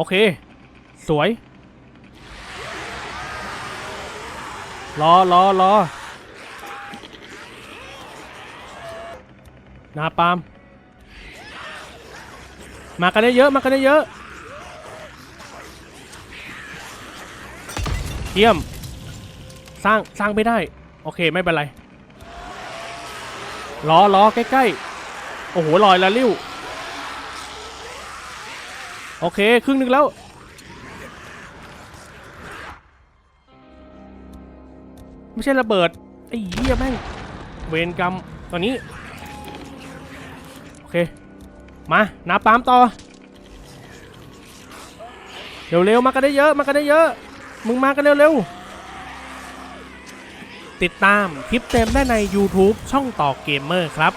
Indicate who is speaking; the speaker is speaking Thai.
Speaker 1: โอเค สวย รอรอรอนาปาม มากันได้เยอะ มากันได้เยอะเยี่ยม สร้าง สร้างไม่ได้ โอเค ไม่เป็นไรรอรอใกล้ ๆ โอ้โหลอยละลิ้ว โอเค ครึ่งหนึ่งแล้ว ไม่ใช่ระเบิด ไอ้เหี้ยแม่ง เวรกรรม ตอนนี้ โอเค มานาปามต่อ เร็วๆ มากันได้เยอะ มากันได้เยอะ มึงมากันเร็วๆ ติดตามคลิปเต็มได้ใน YouTube ช่องต่อเกมเมอร์ครับ